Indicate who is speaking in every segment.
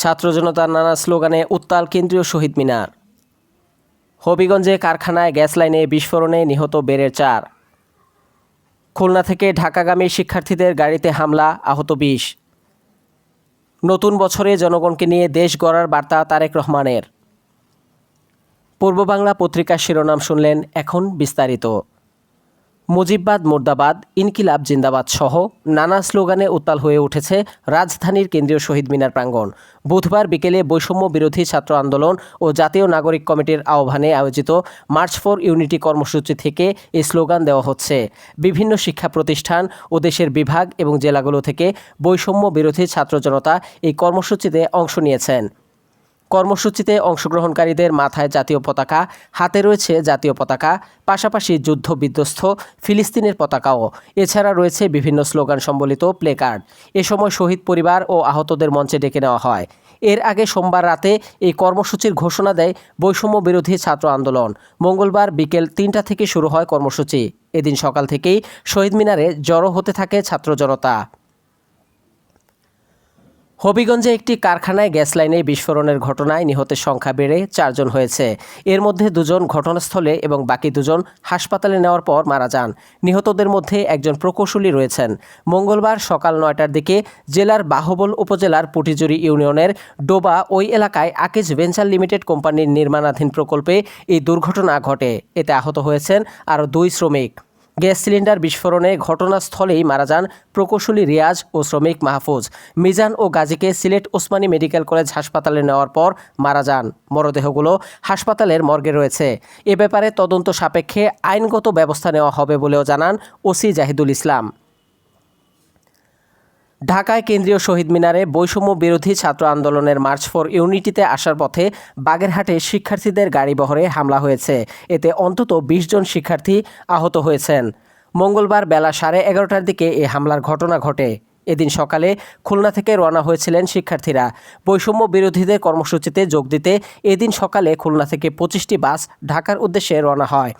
Speaker 1: ছাত্র জনতার নানা স্লোগানে উত্তাল কেন্দ্রীয় শহীদ মিনার। হবিগঞ্জে কারখানায় গ্যাস লাইনে বিস্ফোরণে নিহত বেড়ের চার। খুলনা থেকে ঢাকাগামী শিক্ষার্থীদের গাড়িতে হামলা, আহত বিশ। নতুন বছরে জনগণকে নিয়ে দেশ গড়ার বার্তা তারেক রহমানের। পূর্ব বাংলা পত্রিকার শিরোনাম শুনলেন এখন বিস্তারিত। মুজিববাদ, মুর্দাবাদ, ইনকিলাব, জিন্দাবাদ সহ নানা স্লোগানে উত্তাল হয়ে উঠেছে রাজধানীর কেন্দ্রীয় শহীদ মিনার প্রাঙ্গণ। বুধবার বিকেলে বৈষম্য বিরোধী ছাত্র আন্দোলন ও জাতীয় নাগরিক কমিটির আহ্বানে আয়োজিত মার্চ ফর ইউনিটি কর্মসূচি থেকে এই স্লোগান দেওয়া হচ্ছে। বিভিন্ন শিক্ষা প্রতিষ্ঠান ও দেশের বিভাগ এবং জেলাগুলো থেকে বৈষম্য বিরোধী ছাত্র জনতা এই কর্মসূচিতে অংশ নিয়েছেন। কর্মসূচিতে অংশগ্রহণকারীদের মাথায় জাতীয় পতাকা, হাতে রয়েছে জাতীয় পতাকা, পাশাপাশি যুদ্ধ বিধ্বস্ত ফিলিস্তিনের পতাকাও। এছাড়া রয়েছে বিভিন্ন স্লোগান সম্বলিত প্লেকার্ড এ সময় শহীদ পরিবার ও আহতদের মঞ্চে ডেকে নেওয়া হয়। এর আগে সোমবার রাতে এই কর্মসূচির ঘোষণা দেয় বৈষম্য বিরোধী ছাত্র আন্দোলন। মঙ্গলবার বিকেল তিনটা থেকে শুরু হয় কর্মসূচি। এদিন সকাল থেকেই শহীদ মিনারে জড়ো হতে থাকে ছাত্র জনতা। হবিগঞ্জে একটি কারখানায় গ্যাস লাইনে বিস্ফোরণের ঘটনায় নিহতের সংখ্যা বেড়ে চারজন হয়েছে। এর মধ্যে দুজন ঘটনাস্থলে এবং বাকি দুজন হাসপাতালে নেওয়ার পর মারা যান। নিহতদের মধ্যে একজন প্রকৌশলী রয়েছেন। মঙ্গলবার সকাল নয়টার দিকে জেলার বাহবল উপজেলার পুটিজুরি ইউনিয়নের ডোবা ওই এলাকায় আকিজ ভেঞ্চার লিমিটেড কোম্পানির নির্মাণাধীন প্রকল্পে এই দুর্ঘটনা ঘটে। এতে আহত হয়েছেন আরও দুই শ্রমিক। গ্যাস সিলিন্ডার বিস্ফোরণে ঘটনাস্থলেই মারা যান প্রকৌশলী রিয়াজ ও শ্রমিক মাহফুজ। মিজান ও গাজীকে সিলেট ওসমানী মেডিকেল কলেজ হাসপাতালে নেওয়ার পর মারা যান। মরদেহগুলো হাসপাতালের মর্গে রয়েছে। এ ব্যাপারে তদন্ত সাপেক্ষে আইনগত ব্যবস্থা নেওয়া হবে বলেও জানান ওসি জাহিদুল ইসলাম। ঢাকায় কেন্দ্রীয় শহীদ মিনারে বৈষম্য বিরোধী ছাত্র আন্দোলনের মার্চ ফর ইউনিটিতে আসার পথে বাগেরহাটে শিক্ষার্থীদের গাড়িবহরে হামলা হয়েছে। এতে অন্তত বিশ জন শিক্ষার্থী আহত হয়েছেন। মঙ্গলবার বেলা সাড়ে এগারোটার দিকে এ হামলার ঘটনা ঘটে। এদিন সকালে খুলনা থেকে রওনা হয়েছিলেন শিক্ষার্থীরা। বৈষম্য বিরোধীদের কর্মসূচিতে যোগ দিতে এদিন সকালে খুলনা থেকে পঁচিশটি বাস ঢাকার উদ্দেশ্যে রওনা হয়।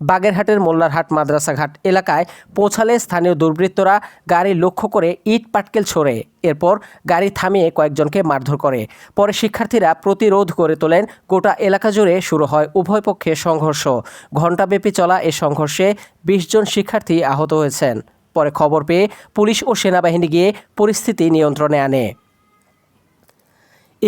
Speaker 1: বাগেরহাটের মোল্লারহাট মাদ্রাসাঘাট এলাকায় পৌঁছালে স্থানীয় দুর্বৃত্তরা গাড়ি লক্ষ্য করে ইট পাটকেল ছোড়ে, এরপর গাড়ি থামিয়ে কয়েকজনকে মারধর করে। পরে শিক্ষার্থীরা প্রতিরোধ করে তোলেন। গোটা এলাকা জুড়ে শুরু হয় উভয় পক্ষে সংঘর্ষ। ঘণ্টাব্যাপী চলা এ সংঘর্ষে বিশ জন শিক্ষার্থী আহত হয়েছেন। পরে খবর পেয়ে পুলিশ ও সেনাবাহিনী গিয়ে পরিস্থিতি নিয়ন্ত্রণে আনে।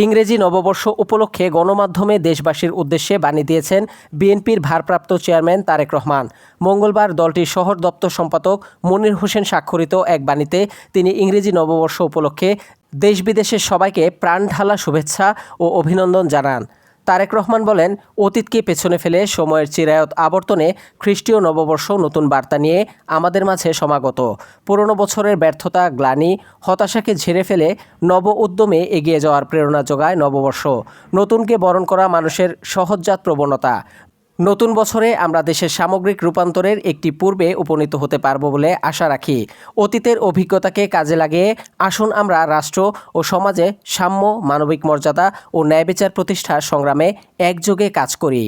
Speaker 1: ইংরেজি নববর্ষ উপলক্ষে গণমাধ্যমে দেশবাসীর উদ্দেশ্যে বাণী দিয়েছেন বিএনপির ভারপ্রাপ্ত চেয়ারম্যান তারেক রহমান। মঙ্গলবার দলটির শহর দপ্তর সম্পাদক মনির হোসেন স্বাক্ষরিত এক বাণীতে তিনি ইংরেজি নববর্ষ উপলক্ষে দেশ বিদেশের সবাইকে প্রাণ ঢালা শুভেচ্ছা ও অভিনন্দন জানান। তারেক রহমান বলেন, অতীতকে পেছনে ফেলে সময়ের চিরায়ত আবর্তনে খ্রিস্টীয় নববর্ষ নতুন বার্তা নিয়ে আমাদের মাঝে সমাগত। পুরনো বছরের ব্যর্থতা, গ্লানি, হতাশাকে ঝেড়ে ফেলে নব উদ্যমে এগিয়ে যাওয়ার প্রেরণা যোগায় নববর্ষ। নতুনকে বরণ করা মানুষের সহজজাত প্রবণতা। নতুন বছরে আমরা দেশের সামগ্রিক রূপান্তরের একটি পূর্বে উপনীত হতে পারব বলে আশা রাখি। অতীতের অভিজ্ঞতাকে কাজে লাগিয়ে আসুন আমরা রাষ্ট্র ও সমাজে সাম্য, মানবিক মর্যাদা ও ন্যায়বিচার প্রতিষ্ঠার সংগ্রামে একযোগে কাজ করি।